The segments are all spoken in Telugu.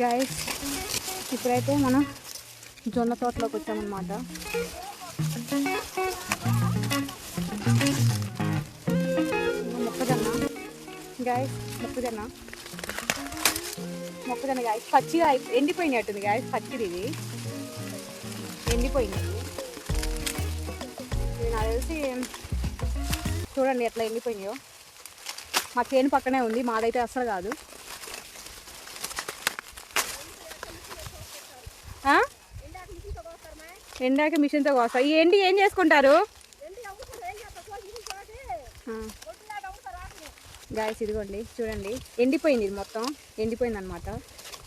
గాయస్ ఇప్పుడైతే మనం జొన్న తోటలోకి వచ్చామన్నమాట. మొక్కజొన్న. గాయస్ మొక్కజొన్న. మొక్కజొన్న గాయస్ పచ్చిగా ఎండిపోయింది ఎండిపోయినట్టుంది గాయస్ పచ్చిది ఇది. ఎండిపోయింది ఇది. నాకు తెలిసి చూడండి ఎట్లా ఎండిపోయినాయో. మా చేను పక్కనే ఉంది మాదైతే అస్సలు కాదు. ఎండాక మిషన్తో కోస్తా. ఈ ఎండి ఏం చేసుకుంటారు? గాయస్ ఇదిగోండి చూడండి. ఎండిపోయింది ఇది మొత్తం. ఎండిపోయింది అనమాట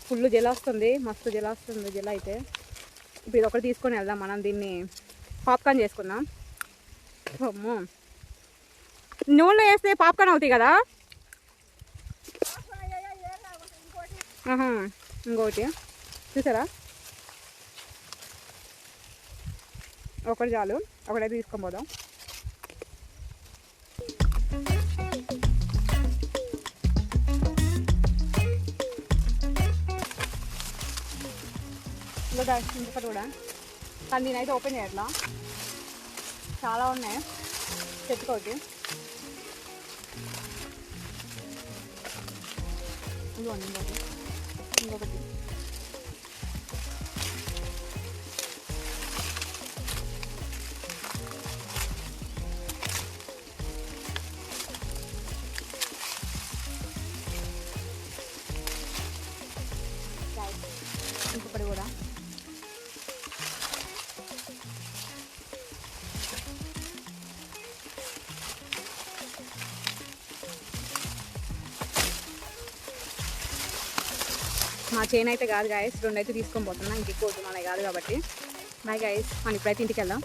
ఫుల్ జల వస్తుంది మస్తు జల వస్తుంది జల అయితే. ఇప్పుడు ఇది ఒకటి తీసుకొని వెళ్దాం మనం దీన్ని పాప్కార్న్ చేసుకుందాం. అమ్మో. నూనెలో వేస్తే పాప్కార్న్ అవుతాయి కదా? ఇంకోటి. చూసారా? ఒకటి చాలు. ఒకటైతే తీసుకొని పోదాం. ఇంకా ఇంకొకటి కూడా. కానీ నేనైతే ఓపెన్ చేయట్లా. చాలా ఉన్నాయి. చెప్పుకోవచ్చు. ఇంకోటి ఇంకోటి ఇంకొకటి కూడా. మా చైన్ అయితే కాదు గాయస్ రెండు అయితే తీసుకొని పోతున్నా. ఇంకెక్కువ వద్దు మనకి కాదు కాబట్టి. బాయ్ గాయస్ మనం ఇప్పుడైతే ఇంటికి వెళ్దాం.